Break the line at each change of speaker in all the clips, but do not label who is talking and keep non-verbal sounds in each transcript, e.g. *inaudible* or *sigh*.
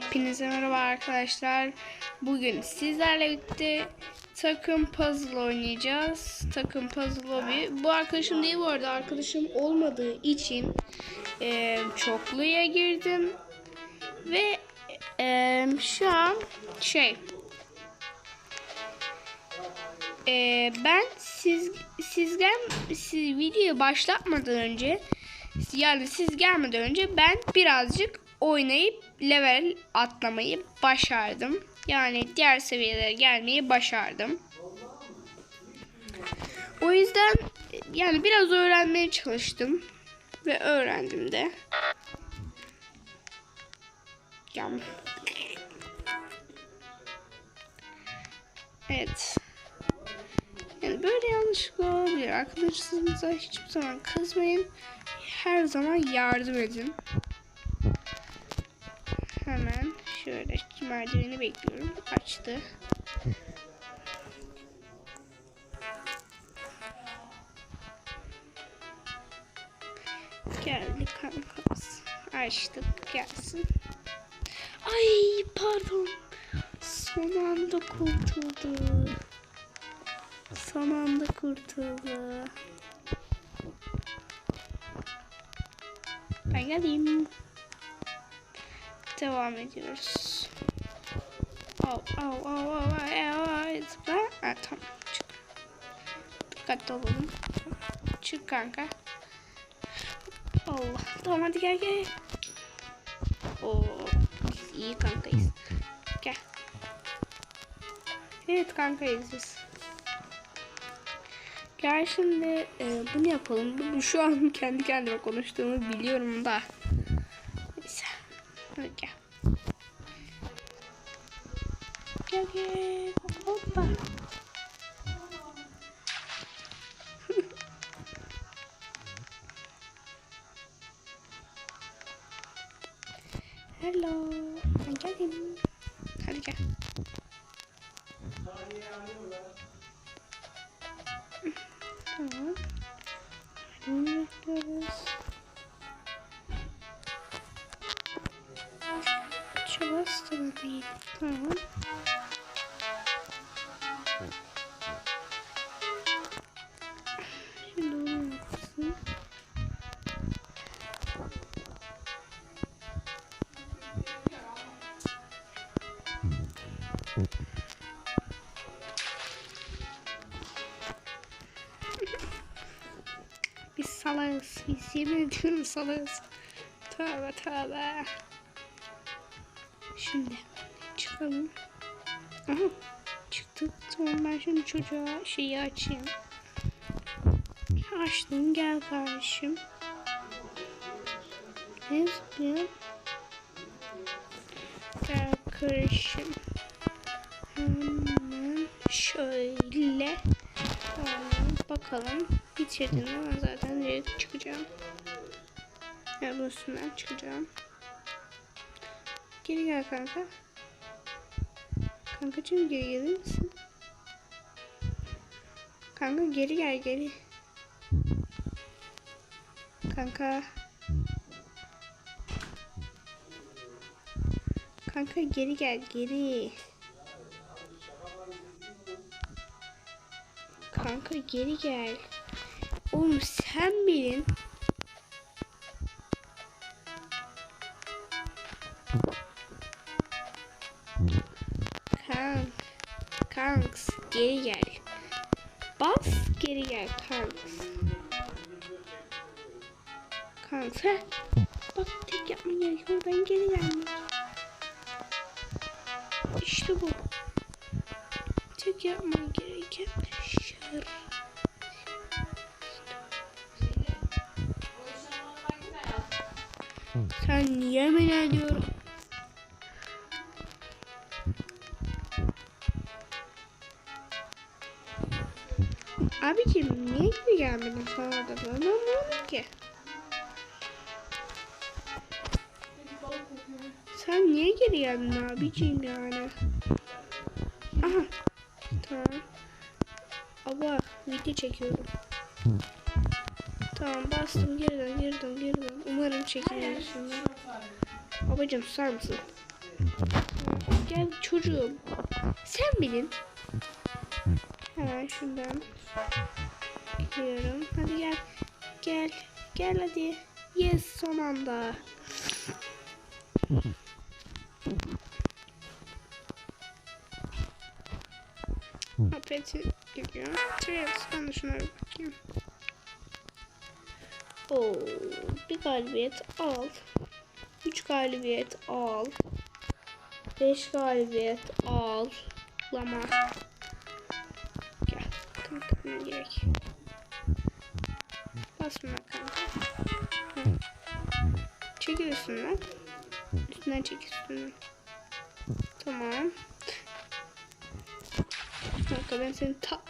Hepinize merhaba arkadaşlar. Bugün sizlerle birlikte takım puzzle oynayacağız. Takım puzzle lobby. Bu arkadaşım değil bu arada. Arkadaşım olmadığı için e, çokluya girdim. Ve e, şu an şey e, ben siz sizden siz videoyu başlatmadan önce yani siz gelmeden önce ben birazcık oynayıp level atlamayı başardım. Yani diğer seviyelere gelmeyi başardım. O yüzden yani biraz öğrenmeye çalıştım ve öğrendim de. Yam. Evet. Yani böyle yanlışlıkla olabilir. Arkadaşlarınıza hiçbir zaman kızmayın. Her zaman yardım edin. Hemen şöyle merdiveni bekliyorum. Açtı. *laughs* Geldi kankamız. Açtık gelsin. Ay pardon. Son anda kurtuldu. Son anda kurtuldu. Ben geleyim. Devam ediyoruz. Au au au au au zıpla. Ha, tamam çık. Dikkatli olalım. Çık kanka. Allah. Tamam hadi gel gel. Oo, iyi kankayız. Gel. Evet kankayız biz. Gel şimdi e, bunu yapalım. Bunu şu an *laughs* kendi kendime konuştuğumu biliyorum da. Neyse. Hadi gel. Gel gel. Hoppa. Hello. Ben geldim. Hadi gel. Tamam. Bunu bekliyoruz. Da değil. Tamam. Şimdi onu yapsın. Biz salağız. Biz yemin ediyorum salağız. Tövbe tövbe. Şimdi çıkalım. Aha çıktık. Tamam ben şimdi çocuğa şeyi açayım. Açtım gel kardeşim. Ne zıplıyor? Gel kardeşim. Hemen şöyle. Tamam, bakalım. Bitirdim ama zaten direkt çıkacağım. Ya bu üstünden çıkacağım. Geri gel kanka. Kankacığım geri gelir misin? Kanka geri gel geri. Kanka. Kanka geri gel geri. Kanka geri gel. Oğlum sen bilin. Geri gel kanks. Kanks ha. Bak tek yapman gerekiyor. Geri gelmek. İşte bu. Tek yapman gereken şey. Sen yemin ediyorum. Abicim geri gelmedin sana da ben anlamadım ki. Sen niye geri geldin abicim yani? Aha. Tamam. Aba video çekiyorum. Tamam bastım geri dön geri dön geri dön. Umarım çekilmez şimdi. Babacım susar mısın? Gel çocuğum. Sen bilin. Hemen şuradan gidiyorum. Hadi gel. Gel. Gel hadi. Yes son anda. Apeti geliyor. Trails ben de şunlara bakayım. Oo, bir galibiyet al. Üç galibiyet al. Beş galibiyet al. Lama. Gel. Kanka gerek. Basma kanka. Hı. Çekil üstünden. Üstünden çek üstünden. Tamam. Kanka ben seni ta...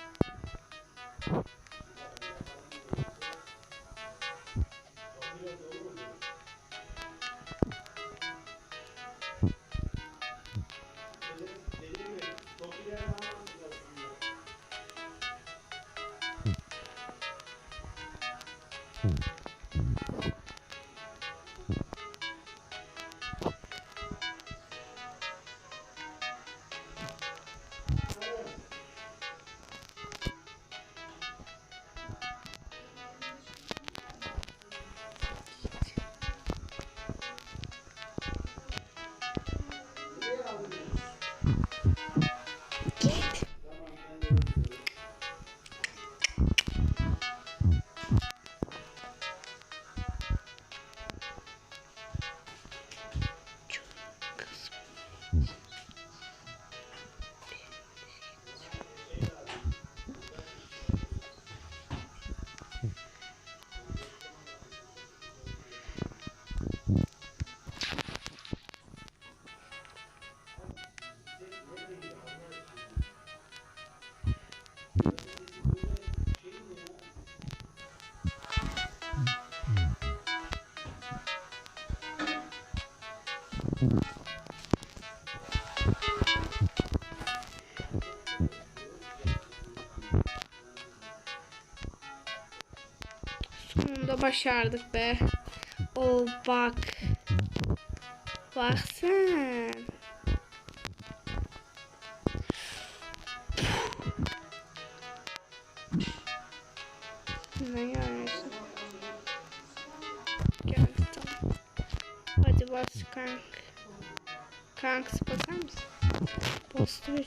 Sonunda başardık be. O bak. Bak sen. Ne yarıyorsun? Geldi tamam. Hadi bas kank. Kanks basar mısın? Bastı be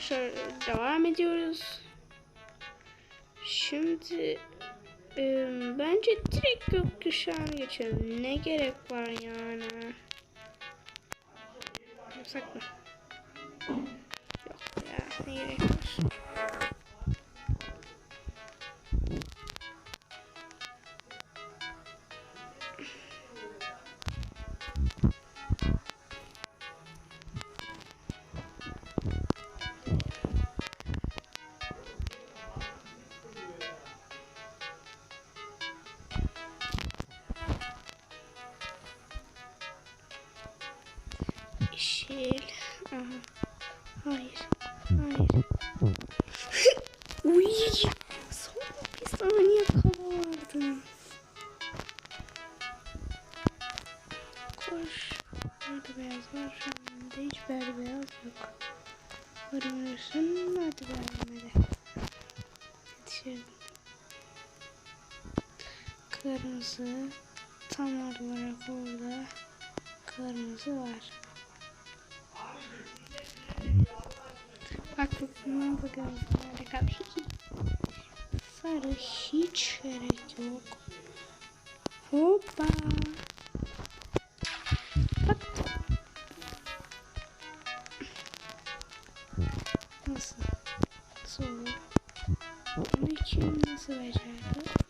Arkadaşlar devam ediyoruz. Şimdi e, bence direkt gökkuşağına geçelim. Ne gerek var yani? Yapsak mı? Yok ya ne gerek var? Kırmızı tam olarak orada kırmızı var. Bak bakın bakalım nerede kaldı. Sarı hiç gerek yok. Hoppa. Bak. Nasıl? Nasıl olur? Bunu kim nasıl becerdi?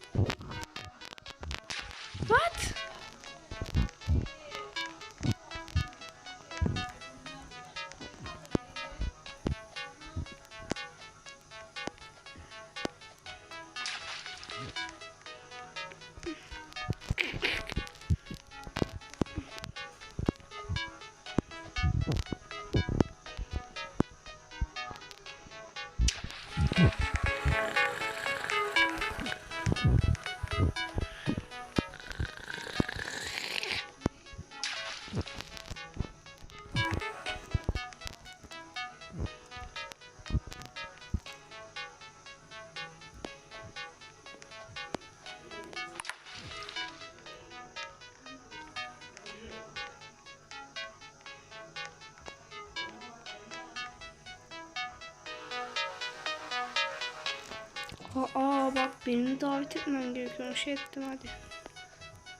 Aa bak beni davet etmem gerekiyor. Şey ettim hadi.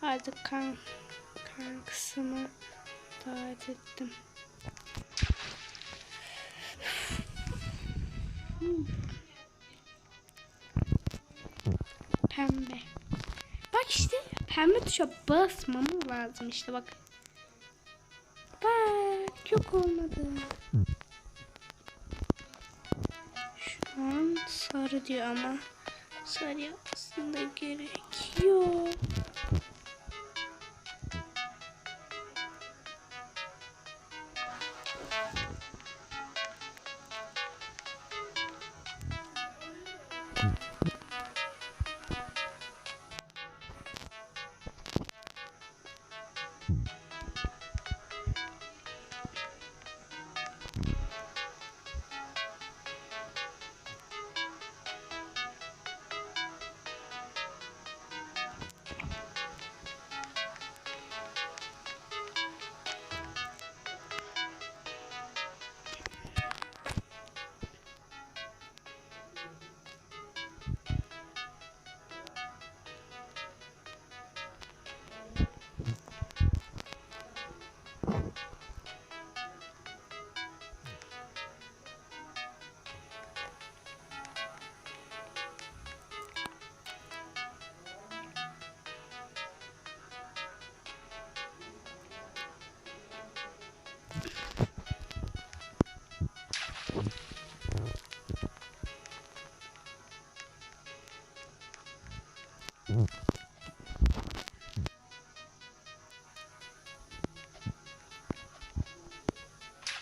Hadi kan kankasımı davet ettim. Pembe. Bak işte pembe tuşa basmam lazım işte bak. Bak yok olmadı. Sarı diyor ama sarı aslında gerek yok.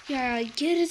Ya geri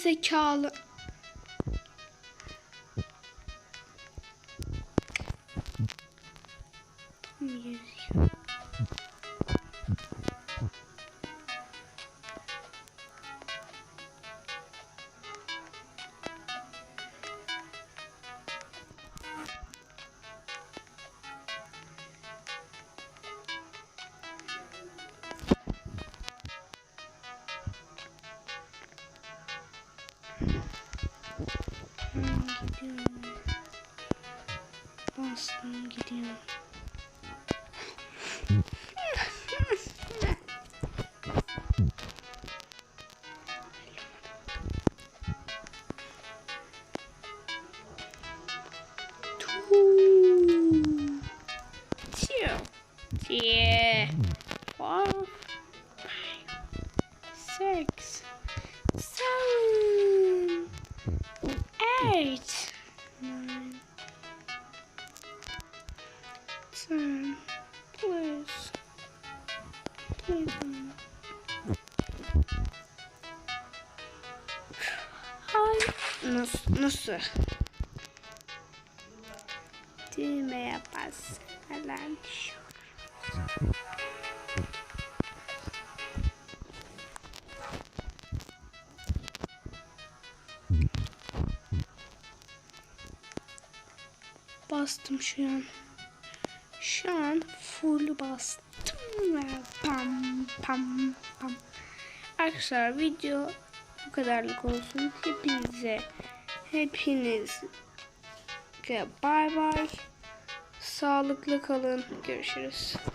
Gidiyorum. Bastım gidiyorum. Nasıl? Düğmeye bas. Falan. Bastım şu an. Şu an full bastım ve pam pam pam. Arkadaşlar video bu kadarlık olsun. Hepinize hepiniz bay bay. Sağlıklı kalın. Görüşürüz.